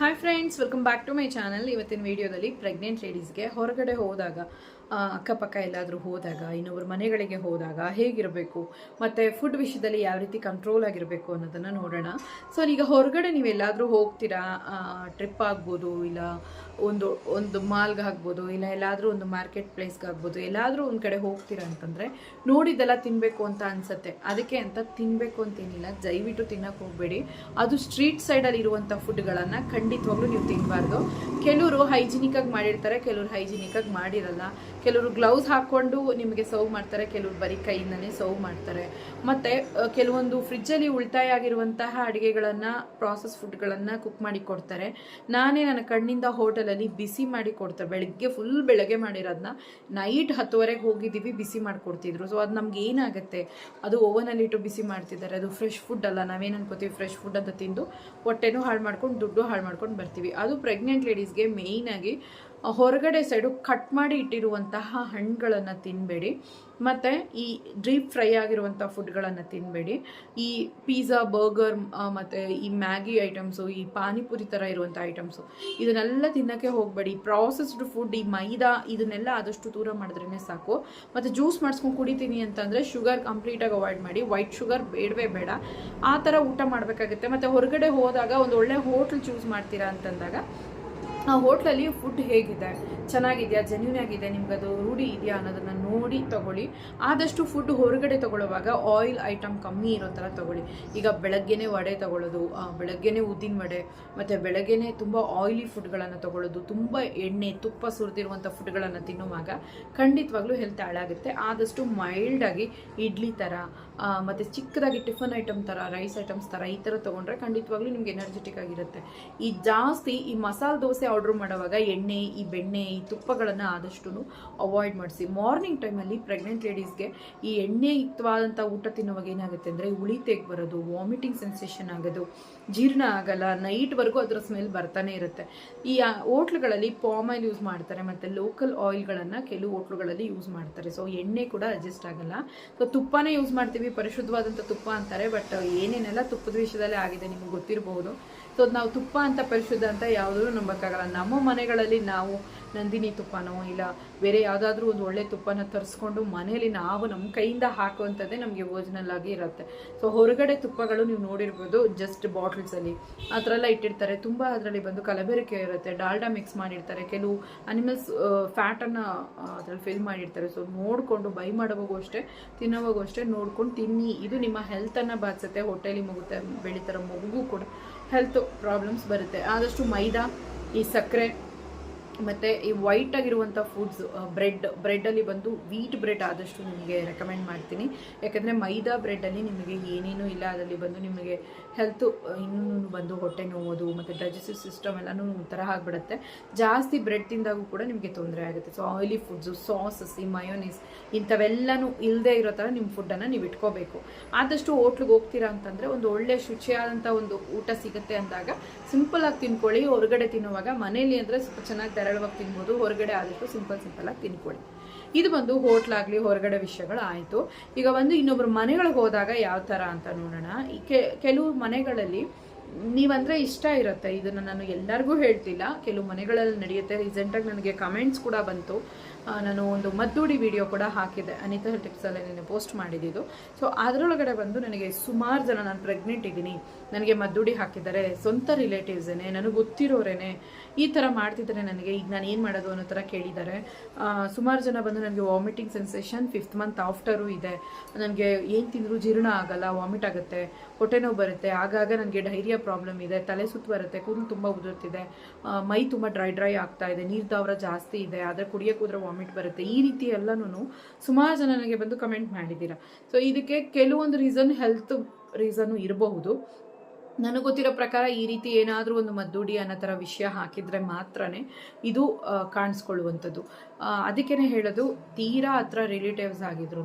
Hi friends welcome back to my channel ಇವತ್ತಿನ ವಿಡಿಯೋದಲ್ಲಿ pregnant ಲೇಡೀಸ್ಗೆ ಹೊರಗಡೆ ಹೋದಾಗ ಅಕ್ಕಪಕ್ಕ ಎಲ್ಲಾದರೂ ಹೋದಾಗ ಇನ್ನೊಬ್ಬರು ಮನೆಗಳಿಗೆ ಹೋದಾಗ ಹೇಗಿರಬೇಕು? ಮತ್ತು ಫುಡ್ ವಿಷಯದಲ್ಲಿ ಯಾವ ರೀತಿ ಕಂಟ್ರೋಲ್ ಆಗಿರಬೇಕು ಅನ್ನೋದನ್ನು ನೋಡೋಣ. ಸೊ ಈಗ ಹೊರಗಡೆ ನೀವು ಎಲ್ಲಾದರೂ ಹೋಗ್ತೀರಾ? ಟ್ರಿಪ್ ಆಗ್ಬೋದು, ಇಲ್ಲ ಒಂದು ಒಂದು ಮಾಲ್ಗೆ ಆಗ್ಬೋದು, ಇಲ್ಲ ಎಲ್ಲಾದರೂ ಒಂದು ಮಾರ್ಕೆಟ್ ಪ್ಲೇಸ್ಗೆ ಆಗ್ಬೋದು, ಎಲ್ಲಾದರೂ ಒಂದು ಕಡೆ ಹೋಗ್ತೀರಾ ಅಂತಂದರೆ ನೋಡಿದ್ದೆಲ್ಲ ತಿನ್ನಬೇಕು ಅಂತ ಅನಿಸುತ್ತೆ. ಅದಕ್ಕೆ ಅಂತ ತಿನ್ನಬೇಕು ಅಂತೇನಿಲ್ಲ. ದಯವಿಟ್ಟು ತಿನ್ನಕ್ಕೆ ಹೋಗಬೇಡಿ. ಅದು ಸ್ಟ್ರೀಟ್ ಸೈಡಲ್ಲಿ ಇರುವಂಥ ಫುಡ್ಗಳನ್ನು ಖಂಡಿತವಾಗ್ಲೂ ನೀವು ತಿನ್ನಬಾರ್ದು ಕೆಲವರು ಹೈಜಿನಿಕಾಗಿ ಮಾಡಿರ್ತಾರೆ, ಕೆಲವರು ಹೈಜಿನಿಕಾಗಿ ಮಾಡಿರಲ್ಲ. ಕೆಲವರು ಗ್ಲೌಸ್ ಹಾಕ್ಕೊಂಡು ನಿಮಗೆ ಸರ್ವ್ ಮಾಡ್ತಾರೆ, ಕೆಲವರು ಬರೀ ಕೈಯಿಂದನೇ ಸರ್ವ್ ಮಾಡ್ತಾರೆ. ಮತ್ತು ಕೆಲವೊಂದು ಫ್ರಿಜ್ಜಲ್ಲಿ ಉಳಿತಾಯ ಆಗಿರುವಂತಹ ಅಡುಗೆಗಳನ್ನು ಪ್ರಾಸೆಸ್ ಫುಡ್ಗಳನ್ನು ಕುಕ್ ಮಾಡಿ ಕೊಡ್ತಾರೆ. ನಾನೇ ನನ್ನ ಕಣ್ಣಿಂದ ಹೋಟೆಲಲ್ಲಿ ಬಿಸಿ ಮಾಡಿ ಕೊಡ್ತಾರೆ ಬೆಳಗ್ಗೆ ಫುಲ್ ಬೆಳಗ್ಗೆ ಮಾಡಿರೋದನ್ನ ನೈಟ್ ಹತ್ತುವರೆಗೆ ಹೋಗಿದ್ದೀವಿ, ಬಿಸಿ ಮಾಡಿಕೊಡ್ತಿದ್ರು. ಸೊ ಅದು ನಮ್ಗೆ ಏನಾಗುತ್ತೆ? ಅದು ಓವನಲ್ಲಿ ಇಟ್ಟು ಬಿಸಿ ಮಾಡ್ತಿದ್ದಾರೆ. ಅದು ಫ್ರೆಶ್ ಫುಡ್ ಅಲ್ಲ. ನಾವೇನು ಅನ್ಕೋತೀವಿ? ಫ್ರೆಶ್ ಫುಡ್ ಅಂತ ತಿಂದು ಹೊಟ್ಟೆನೂ ಹಾಳು ಮಾಡ್ಕೊಂಡು, ದುಡ್ಡು ಹಾಳು ಮಾಡ್ಕೊಂಡು ಬರ್ತೀವಿ. ಅದು ಪ್ರೆಗ್ನೆಂಟ್ ಲೇಡೀಸ್ಗೆ ಮೇಯ್ನಾಗಿ ಹೊರಗಡೆ ಸೈಡು ಕಟ್ ಮಾಡಿ ಇಟ್ಟಿರುವಂತಹ ಹಣ್ಣುಗಳನ್ನು ತಿನ್ನಬೇಡಿ ಮತ್ತು ಈ ಡೀಪ್ ಫ್ರೈ ಆಗಿರುವಂಥ ಫುಡ್ಗಳನ್ನು ತಿನ್ನಬೇಡಿ ಈ ಪಿಜ್ಜಾ, ಬರ್ಗರ್ ಮತ್ತು ಈ ಮ್ಯಾಗಿ ಐಟಮ್ಸು, ಈ ಪಾನಿಪುರಿ ಥರ ಇರುವಂಥ ಐಟಮ್ಸು, ಇದನ್ನೆಲ್ಲ ತಿನ್ನೋಕ್ಕೆ ಹೋಗಬೇಡಿ. ಪ್ರಾಸೆಸ್ಡ್ ಫುಡ್ ಈ ಮೈದಾ, ಇದನ್ನೆಲ್ಲ ಆದಷ್ಟು ದೂರ ಮಾಡಿದ್ರೇ ಸಾಕು. ಮತ್ತು ಜ್ಯೂಸ್ ಮಾಡಿಸ್ಕೊಂಡು ಕುಡಿತೀನಿ ಅಂತಂದರೆ ಶುಗರ್ ಕಂಪ್ಲೀಟಾಗಿ ಅವಾಯ್ಡ್ ಮಾಡಿ. ವೈಟ್ ಶುಗರ್ ಬೇಡವೇ ಬೇಡ. ಆ ಥರ ಊಟ ಮಾಡಬೇಕಾಗುತ್ತೆ. ಮತ್ತು ಹೊರಗಡೆ ಹೋದಾಗ ಒಂದು ಒಳ್ಳೆ ಹೋಟ್ಲ್ ಚೂಸ್ ಮಾಡ್ತೀರಾ ಅಂತಂದಾಗ ಆ ಹೋಟ್ಲಲ್ಲಿ ಫುಡ್ ಹೇಗಿದೆ? ಚೆನ್ನಾಗಿದೆಯಾ? ಜೆನ್ಯೂನ್ ಆಗಿದೆ ನಿಮ್ಗೆ ಅದು ರೂಢಿ ಇದೆಯಾ ಅನ್ನೋದನ್ನ ನೋಡಿ ತಗೊಳ್ಳಿ. ಆದಷ್ಟು ಫುಡ್ ಹೊರಗಡೆ ತಗೊಳ್ಳುವಾಗ ಆಯಿಲ್ ಐಟಮ್ ಕಮ್ಮಿ ಇರೋ ಥರ ತಗೊಳ್ಳಿ. ಈಗ ಬೆಳಗ್ಗೆನೇ ವಡೆ ತಗೊಳ್ಳೋದು ಬೆಳಗ್ಗೆನೆ ಉದ್ದಿನ ವಡೆ, ಮತ್ತು ಬೆಳಗ್ಗೆನೇ ತುಂಬ ಆಯಿಲಿ ಫುಡ್ಗಳನ್ನು ತಗೊಳ್ಳೋದು, ತುಂಬ ಎಣ್ಣೆ, ತುಪ್ಪ ಸುರಿದಿರುವಂಥ ಫುಡ್ಗಳನ್ನು ತಿನ್ನುವಾಗ ಖಂಡಿತವಾಗ್ಲೂ ಹೆಲ್ತ್ ಹಾಳಾಗುತ್ತೆ. ಆದಷ್ಟು ಮೈಲ್ಡಾಗಿ ಇಡ್ಲಿ ಥರ ಮತ್ತು ಚಿಕ್ಕದಾಗಿ ಟಿಫನ್ ಐಟಮ್ ಥರ ರೈಸ್ ಐಟಮ್ಸ್ ಥರ ಈ ಥರ ತೊಗೊಂಡ್ರೆ ಖಂಡಿತವಾಗ್ಲೂ ನಿಮ್ಗೆ ಎನರ್ಜೆಟಿಕ್ ಆಗಿರುತ್ತೆ. ಈ ಜಾಸ್ತಿ ಈ ಮಸಾಲೆ ದೋಸೆ ಆರ್ಡ್ರ್ ಮಾಡುವಾಗ ಎಣ್ಣೆ, ಈ ಬೆಣ್ಣೆ, ಈ ತುಪ್ಪಗಳನ್ನು ಆದಷ್ಟು ಅವಾಯ್ಡ್ ಮಾಡಿಸಿ. ಮಾರ್ನಿಂಗ್ ಟೈಮಲ್ಲಿ ಪ್ರೆಗ್ನೆಂಟ್ ಲೇಡೀಸ್ಗೆ ಈ ಎಣ್ಣೆಯುಕ್ತವಾದಂಥ ಊಟ ತಿನ್ನುವಾಗ ಏನಾಗುತ್ತೆ ಅಂದರೆ ಉಳಿ ತೆಗೆ ಬರೋದು ವಾಮಿಟಿಂಗ್ ಸೆನ್ಸೇಷನ್ ಆಗೋದು, ಜೀರ್ಣ ಆಗಲ್ಲ ನೈಟ್ವರೆಗೂ ಅದರ ಸ್ಮೆಲ್ ಬರ್ತಾನೆ ಇರುತ್ತೆ. ಈ ಹೋಟ್ಲುಗಳಲ್ಲಿ ಪಾಮ್ ಆಯಿಲ್ ಯೂಸ್ ಮಾಡ್ತಾರೆ, ಮತ್ತು ಲೋಕಲ್ ಆಯಿಲ್ಗಳನ್ನು ಕೆಲವು ಹೋಟ್ಲುಗಳಲ್ಲಿ ಯೂಸ್ ಮಾಡ್ತಾರೆ. ಸೊ ಎಣ್ಣೆ ಕೂಡ ಅಡ್ಜಸ್ಟ್ ಆಗಲ್ಲ. ಸೊ ತುಪ್ಪನೇ ಯೂಸ್ ಮಾಡ್ತೀವಿ ಪರಿಶುದ್ಧವಾದಂಥ ತುಪ್ಪ ಅಂತಾರೆ ಬಟ್ ಏನೇನೆಲ್ಲ ತುಪ್ಪದ ವಿಷಯದಲ್ಲೇ ಆಗಿದೆ ನಿಮ್ಗೆ ಗೊತ್ತಿರಬಹುದು ಸೊ ನಾವು ತುಪ್ಪ ಅಂತ ಪರಿಶುದ್ಧ ಅಂತ ಯಾವುದೂ ನಂಬಕ್ಕಾಗಲ್ಲ. ನಮ್ಮ ಮನೆಗಳಲ್ಲಿ ನಾವು ನಂದಿನಿ ತುಪ್ಪನೋ ಇಲ್ಲ ಬೇರೆ ಯಾವುದಾದ್ರೂ ಒಂದು ಒಳ್ಳೆ ತುಪ್ಪನ ತರಿಸ್ಕೊಂಡು ಮನೆಯಲ್ಲಿ ನಾವು ನಮ್ಮ ಕೈಯಿಂದ ಹಾಕುವಂಥದ್ದೇ ನಮಗೆ ಓರಿಜಿನಲ್ ಆಗಿ ಇರುತ್ತೆ. ಸೊ ಹೊರಗಡೆ ತುಪ್ಪಗಳು ನೀವು ನೋಡಿರ್ಬೋದು ಜಸ್ಟ್ ಬಾಟಲ್ಸಲ್ಲಿ ಆ ಥರ ಎಲ್ಲ ಇಟ್ಟಿರ್ತಾರೆ. ತುಂಬ ಅದರಲ್ಲಿ ಬಂದು ಕಲಬೆರಕೆ ಇರುತ್ತೆ. ಡಾಲ್ಡಾ ಮಿಕ್ಸ್ ಮಾಡಿರ್ತಾರೆ. ಕೆಲವು ಅನಿಮಲ್ಸ್ ಫ್ಯಾಟನ್ನು ಅದರಲ್ಲಿ ಫಿಲ್ ಮಾಡಿರ್ತಾರೆ. ಸೊ ನೋಡಿಕೊಂಡು ಬೈ ಮಾಡೋವಾಗೂ ಅಷ್ಟೇ, ತಿನ್ನೋವಾಗೂ ಅಷ್ಟೇ ನೋಡ್ಕೊಂಡು ತಿನ್ನಿ. ಇದು ನಿಮ್ಮ ಹೆಲ್ತನ್ನು ಬಾಧಿಸುತ್ತೆ. ಹೊಟ್ಟೆಲಿ ಮಗುತ್ತೆ ಬೆಳೀತಾರೋ ಮಗುಗೂ ಕೂಡ ಹೆಲ್ತ್ ಪ್ರಾಬ್ಲಮ್ಸ್ ಬರುತ್ತೆ. ಆದಷ್ಟು ಮೈದಾ ಈ ಸಕ್ಕರೆ ಮತ್ತು ಈ ವೈಟ್ ಆಗಿರುವಂಥ ಫುಡ್ಸ್ ಬ್ರೆಡ್ ಬ್ರೆಡ್ಡಲ್ಲಿ ಬಂದು ವೀಟ್ ಬ್ರೆಡ್ ಆದಷ್ಟು ನಿಮಗೆ ರೆಕಮೆಂಡ್ ಮಾಡ್ತೀನಿ. ಯಾಕಂದರೆ ಮೈದಾ ಬ್ರೆಡ್ಡಲ್ಲಿ ನಿಮಗೆ ಏನೇನೂ ಇಲ್ಲ, ಅದರಲ್ಲಿ ಬಂದು ನಿಮಗೆ ಹೆಲ್ತ್ ಇನ್ನೂ ಬಂದು ಹೊಟ್ಟೆ ನೋವೋದು ಮತ್ತು ಡೈಜೆಸ್ಟಿವ್ ಸಿಸ್ಟಮ್ ಎಲ್ಲನೂ ಒಂಥರ ಆಗಿಬಿಡುತ್ತೆ. ಜಾಸ್ತಿ ಬ್ರೆಡ್ ತಿಂದಾಗೂ ಕೂಡ ನಿಮಗೆ ತೊಂದರೆ ಆಗುತ್ತೆ. ಸೊ ಆಯಿಲಿ ಫುಡ್ಸು ಸಾಸಸ್ ಈ ಮಯೋನೀಸ್ ಇಂಥವೆಲ್ಲನೂ ಇಲ್ಲದೇ ಇರೋ ಥರ ನಿಮ್ಮ ಫುಡ್ಡನ್ನು ನೀವು ಇಟ್ಕೋಬೇಕು. ಆದಷ್ಟು ಹೋಟ್ಲಿಗೆ ಹೋಗ್ತೀರಾ ಅಂತಂದರೆ ಒಂದು ಒಳ್ಳೆ ಶುಚಿಯಾದಂಥ ಒಂದು ಊಟ ಸಿಗುತ್ತೆ ಅಂದಾಗ ಸಿಂಪಲಾಗಿ ತಿನ್ಕೊಳ್ಳಿ. ಹೊರಗಡೆ ತಿನ್ನುವಾಗ ಮನೇಲಿ ಅಂದರೆ ಸ್ವಲ್ಪ ಚೆನ್ನಾಗಿ ಧಾರಾಳವಾಗಿ ತಿನ್ಬೋದು. ಹೊರಗಡೆ ಆದಷ್ಟು ಸಿಂಪಲ್ ಸಿಂಪಲಾಗಿ ತಿನ್ಕೊಳ್ಳಿ. ಇದು ಬಂದು ಹೋಟ್ಲಾಗಲಿ ಹೊರಗಡೆ ವಿಷಯಗಳು ಆಯಿತು. ಈಗ ಒಂದು ಇನ್ನೊಬ್ಬರ ಮನೆಗಳಿಗೆ ಹೋದಾಗ ಯಾವ ಥರ ಅಂತ ನೋಡೋಣ. ಕೆಲವು ಮನೆಗಳಲ್ಲಿ ನೀವಂದರೆ ಇಷ್ಟ ಇರುತ್ತೆ. ಇದನ್ನು ನಾನು ಎಲ್ಲರಿಗೂ ಹೇಳ್ತಿಲ್ಲ. ಕೆಲವು ಮನೆಗಳಲ್ಲಿ ನಡೆಯುತ್ತೆ. ರೀಸೆಂಟಾಗಿ ನನಗೆ ಕಮೆಂಟ್ಸ್ ಕೂಡ ಬಂತು. ನಾನು ಒಂದು ಮದ್ದೂಡಿ ವಿಡಿಯೋ ಕೂಡ ಹಾಕಿದ್ದೆ. ಅನಿತಾ ಟಿಪ್ಸಲ್ಲಿ ನಾನು ಪೋಸ್ಟ್ ಮಾಡಿದ್ದು. ಸೊ ಅದರೊಳಗಡೆ ಬಂದು ನನಗೆ ಸುಮಾರು ಜನ ನಾನು ಪ್ರೆಗ್ನೆಂಟ್ ಇದ್ದೀನಿ. ನನಗೆ ಮದ್ದೂಡಿ ಹಾಕಿದ್ದಾರೆ. ಸ್ವಂತ ರಿಲೇಟಿವ್ಸೇನೆ ನನಗೆ ಗೊತ್ತಿರೋರೇನೆ ಈ ಥರ ಮಾಡ್ತಿದ್ದಾರೆ ನನಗೆ, ಈಗ ನಾನು ಏನು ಮಾಡೋದು ಅನ್ನೋ ಥರ ಕೇಳಿದ್ದಾರೆ. ಸುಮಾರು ಜನ ಬಂದು ನನಗೆ vomiting sensation fifth month after ಇದೆ. ನನಗೆ ಏನು ತಿಂದರೂ ಜೀರ್ಣ ಆಗಲ್ಲ ವಾಮಿಟ್ ಆಗುತ್ತೆ, ಹೊಟ್ಟೆ ನೋವು ಬರುತ್ತೆ. ಆಗಾಗ ನನಗೆ ಡೈರಿಯಾ ಪ್ರಾಬ್ಲಮ್ ಇದೆ, ತಲೆ ಸುತ್ತ ಬರುತ್ತೆ, ಕೂದಲು ತುಂಬ ಉದುರ್ತಿದೆ. ಮೈ ತುಂಬ ಡ್ರೈ ಡ್ರೈ ಆಗ್ತಾ ಇದೆ, ನೀರು ದಾವರ ಜಾಸ್ತಿ ಇದೆ, ಆದರೆ ಕುಡಿಯೋಕೆ ಹೋದ್ರೆ ವಾಮಿಟ್ ಬರುತ್ತೆ. ಈ ರೀತಿ ಎಲ್ಲನೂ ಸುಮಾರು ಜನ ನನಗೆ ಬಂದು ಕಮೆಂಟ್ ಮಾಡಿದ್ದೀರಾ. ಸೊ ಇದಕ್ಕೆ ಕೆಲವೊಂದು ರೀಸನ್ ಹೆಲ್ತ್ ರೀಸನ್ನು ಇರಬಹುದು. ನನಗೆ ಗೊತ್ತಿರೋ ಪ್ರಕಾರ ಈ ರೀತಿ ಏನಾದರೂ ಒಂದು ಮದ್ದೂಡಿ ಅನ್ನೋ ಥರ ವಿಷಯ ಹಾಕಿದರೆ ಮಾತ್ರನೇ ಇದು ಕಾಣಿಸ್ಕೊಳ್ಳುವಂಥದ್ದು. ಅದಕ್ಕೇ ಹೇಳೋದು, ತೀರಾ ಹತ್ರ ರಿಲೇಟಿವ್ಸ್ ಆಗಿದ್ರು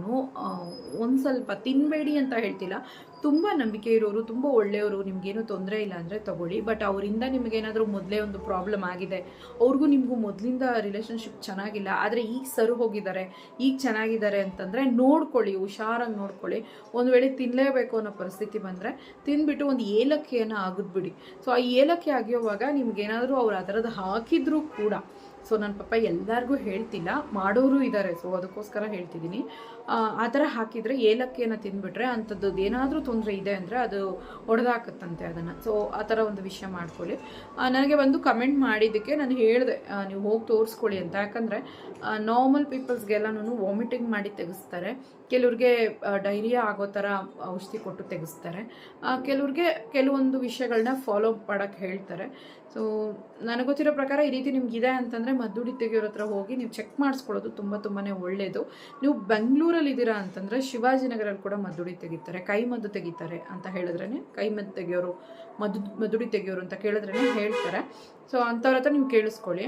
ಒಂದು ಸ್ವಲ್ಪ ತಿನ್ನಬೇಡಿ ಅಂತ ಹೇಳ್ತಿಲ್ಲ. ತುಂಬ ನಂಬಿಕೆ ಇರೋರು, ತುಂಬ ಒಳ್ಳೆಯವರು, ನಿಮಗೇನು ತೊಂದರೆ ಇಲ್ಲ ಅಂದರೆ ತಗೊಳ್ಳಿ. ಬಟ್ ಅವರಿಂದ ನಿಮಗೇನಾದರೂ ಮೊದಲೇ ಒಂದು ಪ್ರಾಬ್ಲಮ್ ಆಗಿದೆ, ಅವ್ರಿಗೂ ನಿಮಗೂ ಮೊದಲಿಂದ ರಿಲೇಷನ್ಶಿಪ್ ಚೆನ್ನಾಗಿಲ್ಲ. ಆದರೆ ಈಗ ಸರು ಹೋಗಿದ್ದಾರೆ, ಈಗ ಚೆನ್ನಾಗಿದ್ದಾರೆ ಅಂತಂದರೆ ನೋಡ್ಕೊಳ್ಳಿ, ಹುಷಾರಾಗಿ ನೋಡ್ಕೊಳ್ಳಿ. ಒಂದು ವೇಳೆ ತಿನ್ನಲೇಬೇಕು ಅನ್ನೋ ಪರಿಸ್ಥಿತಿ ಬಂದರೆ ತಿಂದ್ಬಿಟ್ಟು ಒಂದು ಏಲಕ್ಕಿಯನ್ನು ಆಗದ್ಬಿಡಿ ಸೊ ಆ ಏಲಕ್ಕಿ ಆಗಿರುವಾಗ ನಿಮಗೇನಾದರೂ ಅವ್ರು ಅದರದ್ದು ಹಾಕಿದ್ರೂ ಕೂಡ ಸೊ ನನ್ನ ಪಾಪ ಎಲ್ಲರಿಗೂ ಹೇಳ್ತಿಲ್ಲ. ಮಾಡೋರು ಇದ್ದಾರೆ ಸೊ ಅದಕ್ಕೋಸ್ಕರ ಹೇಳ್ತಿದ್ದೀನಿ. ಆ, ಥರ ಹಾಕಿದರೆ ಏಲಕ್ಕಿಯನ್ನು ತಿಂದ್ಬಿಟ್ರೆ ಅಂಥದ್ದು ಏನಾದರೂ ತೊಂದರೆ ಇದೆ ಅಂದರೆ ಅದು ಒಡೆದಾಕತ್ತಂತೆ ಅದನ್ನು. ಸೊ ಆ ಥರ ಒಂದು ವಿಷಯ ಮಾಡ್ಕೊಳ್ಳಿ. ನನಗೆ ಒಂದು ಕಮೆಂಟ್ ಮಾಡಿದ್ದಕ್ಕೆ ನಾನು ಹೇಳಿದೆ ನೀವು ಹೋಗಿ ತೋರಿಸ್ಕೊಳ್ಳಿ ಅಂತ. ಯಾಕಂದರೆ ನಾರ್ಮಲ್ ಪೀಪಲ್ಸ್ಗೆಲ್ಲನೂ ವಾಮಿಟಿಂಗ್ ಮಾಡಿ ತೆಗೆಸ್ತಾರೆ. ಕೆಲವ್ರಿಗೆ ಡೈರಿಯಾ ಆಗೋ ಥರ ಔಷಧಿ ಕೊಟ್ಟು ತೆಗೆಸ್ತಾರೆ. ಕೆಲವ್ರಿಗೆ ಕೆಲವೊಂದು ವಿಷಯಗಳನ್ನ ಫಾಲೋ ಮಾಡೋಕ್ಕೆ ಹೇಳ್ತಾರೆ. ಸೊ ನನಗೆ ಗೊತ್ತಿರೋ ಪ್ರಕಾರ ಈ ರೀತಿ ನಿಮ್ಗಿದೆ ಅಂತಂದರೆ ಮದ್ದುಡಿ ತೆಗಿಯೋರ ಹತ್ರ ಹೋಗಿ ನೀವು ಚೆಕ್ ಮಾಡಿಸ್ಕೊಳ್ಳೋದು ತುಂಬ ತುಂಬಾ ಒಳ್ಳೆಯದು ನೀವು ಬೆಂಗಳೂರಲ್ಲಿ ಇದ್ದೀರಾ ಅಂತಂದರೆ ಶಿವಾಜಿನಗರಲ್ಲಿ ಕೂಡ ಮದ್ದುಡಿ ತೆಗಿತಾರೆ. ಕೈ ಮದ್ದು ತೆಗಿತಾರೆ ಅಂತ ಹೇಳಿದ್ರೇ ಕೈ ಮದ್ದು ತೆಗೆಯೋರು, ಮದ್ದು, ಮದ್ದುಡಿ ತೆಗೆಯೋರು ಅಂತ ಕೇಳಿದ್ರೇ ಹೇಳ್ತಾರೆ. ಸೊ ಅಂಥವ್ರ ಹತ್ರ ನೀವು ಕೇಳಿಸ್ಕೊಳ್ಳಿ.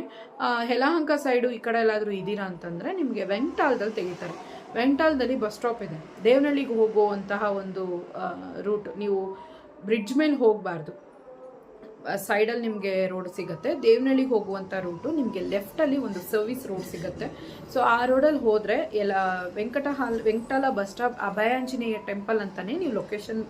ಯಲಹಂಕ ಸೈಡು ಈ ಕಡೆ ಎಲ್ಲಾದರೂ ಇದ್ದೀರಾ ಅಂತಂದರೆ ನಿಮಗೆ ವೆಂಟಾಲ್ದಲ್ಲಿ ತೆಗಿತಾರೆ. ವೆಂಟಾಲ್ದಲ್ಲಿ ಬಸ್ ಸ್ಟಾಪ್ ಇದೆ. ದೇವನಹಳ್ಳಿಗೆ ಹೋಗುವಂತಹ ಒಂದು ರೂಟ್. ನೀವು ಬ್ರಿಡ್ಜ್ ಮೇಲೆ ಹೋಗಬಾರ್ದು. ಸೈಡಲ್ಲಿ ನಿಮಗೆ ರೋಡ್ ಸಿಗುತ್ತೆ. ದೇವನಹಳ್ಳಿಗೆ ಹೋಗುವಂಥ ರೂಟು ನಿಮಗೆ ಲೆಫ್ಟಲ್ಲಿ ಒಂದು ಸರ್ವಿಸ್ ರೋಡ್ ಸಿಗುತ್ತೆ. ಸೊ, ಆ ರೋಡಲ್ಲಿ ಹೋದರೆ ಎಲ್ಲ ವೆಂಕಟ ಹಾಲ್ Venkatala bus stop, Abhayanjaneya temple ಅಂತಲೇ ನೀವು ಲೊಕೇಶನ್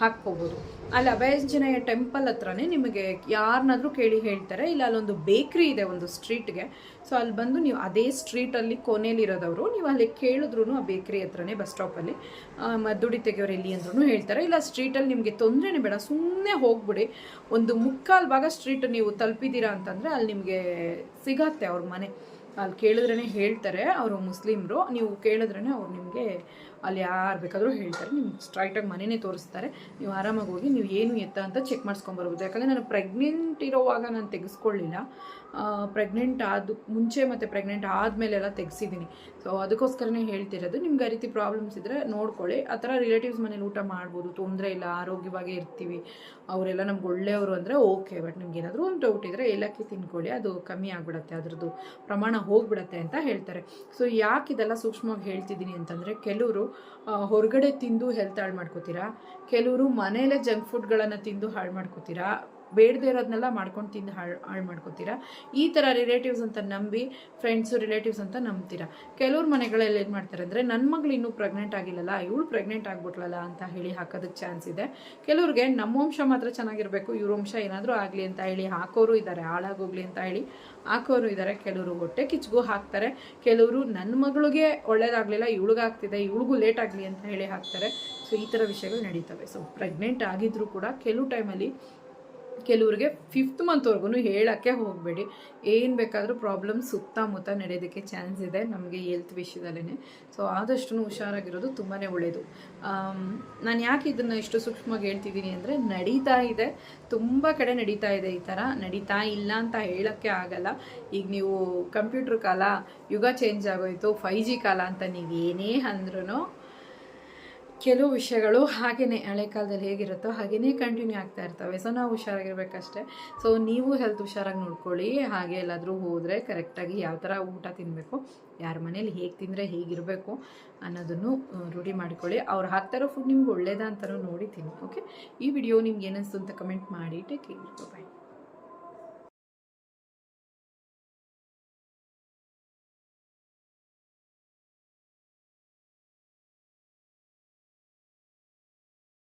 ಹಾಕ್ಕೋಬೋದು. ಅಲ್ಲಿ ಅಭಯಂಜನೇಯ ಟೆಂಪಲ್ ಹತ್ರನೇ ನಿಮಗೆ ಯಾರನ್ನಾದ್ರೂ ಕೇಳಿ ಹೇಳ್ತಾರೆ. ಇಲ್ಲ, ಅಲ್ಲೊಂದು ಬೇಕ್ರಿ ಇದೆ ಒಂದು ಸ್ಟ್ರೀಟ್ಗೆ. ಸೊ, ಅಲ್ಲಿ ಬಂದು ನೀವು ಅದೇ ಸ್ಟ್ರೀಟಲ್ಲಿ ಕೊನೆಯಲ್ಲಿರೋದವರು, ನೀವು ಅಲ್ಲಿ ಕೇಳಿದ್ರು ಆ ಬೇಕ್ರಿ ಹತ್ರನೇ ಬಸ್ ಸ್ಟಾಪಲ್ಲಿ ಮದ್ದುಡಿ ತೆಗೆಯೋರು ಎಲ್ಲಿ ಅಂದ್ರೂ ಹೇಳ್ತಾರೆ. ಇಲ್ಲ, ಸ್ಟ್ರೀಟಲ್ಲಿ ನಿಮಗೆ ತೊಂದರೆನೇ ಬೇಡ ಸುಮ್ಮನೆ ಹೋಗ್ಬಿಡಿ. ಒಂದು ಮುಕ್ಕಾಲು ಭಾಗ ಸ್ಟ್ರೀಟ್ ನೀವು ತಲುಪಿದ್ದೀರಾ ಅಂತಂದರೆ ಅಲ್ಲಿ ನಿಮಗೆ ಸಿಗತ್ತೆ ಅವ್ರ ಮನೆ. ಅಲ್ಲಿ ಕೇಳಿದ್ರೇ ಹೇಳ್ತಾರೆ, ಅವರು ಮುಸ್ಲಿಮರು. ನೀವು ಕೇಳಿದ್ರೇ ಅವ್ರು ನಿಮಗೆ ಅಲ್ಲಿ ಯಾರು ಬೇಕಾದರೂ ಹೇಳ್ತಾರೆ. ನಿಮ್ಗೆ ಸ್ಟ್ರೈಟಾಗಿ ಮನೆಯೇ ತೋರಿಸ್ತಾರೆ. ನೀವು ಆರಾಮಾಗಿ ಹೋಗಿ ನೀವು ಏನು ಎತ್ತ ಅಂತ ಚೆಕ್ ಮಾಡಿಸ್ಕೊಂಬರ್ಬೋದು ಯಾಕಂದರೆ ನಾನು ಪ್ರೆಗ್ನೆಂಟ್ ಇರೋವಾಗ ನಾನು ತೆಗೆಸ್ಕೊಳ್ಳಿಲ್ಲ. ಪ್ರೆಗ್ನೆಂಟ್ ಆದ, ಮುಂಚೆ ಮತ್ತು ಪ್ರೆಗ್ನೆಂಟ್ ಆದಮೇಲೆಲ್ಲ ತೆಗೆಸಿದ್ದೀನಿ ಸೊ ಅದಕ್ಕೋಸ್ಕರನೇ ಹೇಳ್ತಿರೋದು, ನಿಮ್ಗೆ ಆ ರೀತಿ ಪ್ರಾಬ್ಲಮ್ಸ್ ಇದ್ದರೆ ನೋಡ್ಕೊಳ್ಳಿ. ಆ ಥರ ರಿಲೇಟಿವ್ಸ್ ಮನೇಲಿ ಊಟ ಮಾಡ್ಬೋದು, ತೊಂದರೆ ಇಲ್ಲ, ಆರೋಗ್ಯವಾಗೇ ಇರ್ತೀವಿ. ಅವರೆಲ್ಲ ನಮ್ಗೆ ಒಳ್ಳೆಯವರು ಅಂದರೆ ಓಕೆ ಬಟ್ ನಿಮ್ಗೆ ಏನಾದರೂ ಒಂದು ಡೌಟ್ ಇದ್ದರೆ ಏಲಕ್ಕಿ ತಿನ್ಕೊಳ್ಳಿ, ಅದು ಕಮ್ಮಿ ಆಗಿಬಿಡತ್ತೆ, ಅದರದ್ದು ಪ್ರಮಾಣ ಹೋಗ್ಬಿಡತ್ತೆ ಅಂತ ಹೇಳ್ತಾರೆ. ಸೊ ಯಾಕೆ ಇದೆಲ್ಲ ಸೂಕ್ಷ್ಮವಾಗಿ ಹೇಳ್ತಿದ್ದೀನಿ ಅಂತಂದರೆ, ಕೆಲವರು ಹೊರಗಡೆ ತಿಂದು ಹೆಲ್ತ್ ಹಾಳು ಮಾಡ್ಕೋತೀರಾ? ಕೆಲವರು ಮನೆಯಲ್ಲೇ ಜಂಕ್ ಫುಡ್ಗಳನ್ನು ತಿಂದು ಹಾಳು ಮಾಡ್ಕೋತೀರಾ? ಬೇಡದೇ ಇರೋದನ್ನೆಲ್ಲ ಮಾಡ್ಕೊಂಡು ತಿಂದು ಹಾಳು ಹಾಳು ಮಾಡ್ಕೋತೀರಾ? ಈ ಥರ ರಿಲೇಟಿವ್ಸ್ ಅಂತ ನಂಬಿ ಫ್ರೆಂಡ್ಸು ರಿಲೇಟಿವ್ಸ್ ಅಂತ ನಂಬ್ತೀರಾ? ಕೆಲವ್ರ ಮನೆಗಳಲ್ಲಿ ಏನು ಮಾಡ್ತಾರೆ ಅಂದರೆ ನನ್ನ ಮಗಳು ಇನ್ನೂ ಪ್ರೆಗ್ನೆಂಟ್ ಆಗಿಲ್ಲಲ್ಲ, ಇವಳು ಪ್ರೆಗ್ನೆಂಟ್ ಆಗ್ಬಿಟ್ಲಲ್ಲ ಅಂತ ಹೇಳಿ ಹಾಕೋದಕ್ಕೆ ಚಾನ್ಸ್ ಇದೆ. ಕೆಲವ್ರಿಗೆ, ನಮ್ಮ ವಂಶ ಮಾತ್ರ ಚೆನ್ನಾಗಿರಬೇಕು, ಇವ್ರ ವಂಶ ಏನಾದರೂ ಆಗಲಿ ಅಂತ ಹೇಳಿ ಹಾಕೋರು ಇದ್ದಾರೆ ಹಾಳಾಗೋಗ್ಲಿ ಅಂತ ಹೇಳಿ ಹಾಕೋರು ಇದ್ದಾರೆ ಕೆಲವರು. ಹೊಟ್ಟೆ ಕಿಚ್ಗೂ ಹಾಕ್ತಾರೆ. ಕೆಲವರು ನನ್ನ ಮಗಳಿಗೆ ಒಳ್ಳೇದಾಗಲಿಲ್ಲ ಇವಳಿಗಾಗ್ತಿದೆ ಇವಳಿಗೂ ಲೇಟ್ ಆಗಲಿ ಅಂತ ಹೇಳಿ ಹಾಕ್ತಾರೆ. ಸೊ ಈ ಥರ ವಿಷಯಗಳು ನಡೀತವೆ. ಸೊ ಪ್ರೆಗ್ನೆಂಟ್ ಆಗಿದ್ರೂ ಕೂಡ, ಕೆಲವು ಟೈಮಲ್ಲಿ ಕೆಲವ್ರಿಗೆ ಫಿಫ್ತ್ ಮಂತ್ವರೆಗೂ ಹೇಳೋಕ್ಕೆ ಹೋಗಬೇಡಿ. ಏನು ಬೇಕಾದರೂ ಪ್ರಾಬ್ಲಮ್ ಸುತ್ತಮುತ್ತ ನಡೆಯೋದಕ್ಕೆ ಚಾನ್ಸ್ ಇದೆ ನಮಗೆ ಹೆಲ್ತ್ ವಿಷಯದಲ್ಲೇ ಸೊ ಆದಷ್ಟು ಹುಷಾರಾಗಿರೋದು ತುಂಬಾ ಒಳ್ಳೆಯದು ನಾನು ಯಾಕೆ ಇದನ್ನು ಇಷ್ಟು ಸೂಕ್ಷ್ಮವಾಗಿ ಹೇಳ್ತಿದ್ದೀನಿ ಅಂದರೆ ನಡೀತಾ ಇದೆ. ತುಂಬ ಕಡೆ ನಡೀತಾ ಇದೆ ಈ ಥರ ನಡೀತಾ ಇಲ್ಲ ಅಂತ ಹೇಳೋಕ್ಕೆ ಆಗಲ್ಲ. ಈಗ ನೀವು ಕಂಪ್ಯೂಟ್ರ್ ಕಾಲ, ಯುಗ ಚೇಂಜ್ ಆಗೋಯಿತು ಫೈ ಜಿ ಕಾಲ ಅಂತ ನೀವು ಏನೇ ಅಂದ್ರೂ ಕೆಲವು ವಿಷಯಗಳು ಹಾಗೆಯೇ ಹಳೆ ಕಾಲದಲ್ಲಿ ಹೇಗಿರುತ್ತೋ ಹಾಗೆಯೇ ಕಂಟಿನ್ಯೂ ಆಗ್ತಾ ಇರ್ತವೆ. ಸೊ ನಾವು ಹುಷಾರಾಗಿರ್ಬೇಕಷ್ಟೇ. ಸೊ ನೀವು ಹೆಲ್ತ್ ಹುಷಾರಾಗಿ ನೋಡ್ಕೊಳ್ಳಿ, ಹಾಗೆ ಎಲ್ಲಾದರೂ ಹೋದರೆ ಕರೆಕ್ಟಾಗಿ ಯಾವ ಥರ ಊಟ ತಿನ್ನಬೇಕು ಯಾರ ಮನೇಲಿ ಹೇಗೆ ತಿಂದರೆ ಹೇಗಿರಬೇಕು ಅನ್ನೋದನ್ನು ರೂಢಿ ಮಾಡಿಕೊಳ್ಳಿ. ಅವ್ರು ಹಾಕ್ತಾರೋ ಫುಡ್ ನಿಮ್ಗೆ ಒಳ್ಳೇದಾ ಅಂತಲೂ ನೋಡಿ ತಿನ್ನಿ ಓಕೆ ಈ ವಿಡಿಯೋ ನಿಮ್ಗೆ ಏನಿಸ್ತು ಅಂತ ಕಮೆಂಟ್ ಮಾಡಿ. ಟೇಕ್ ಬಾಯ್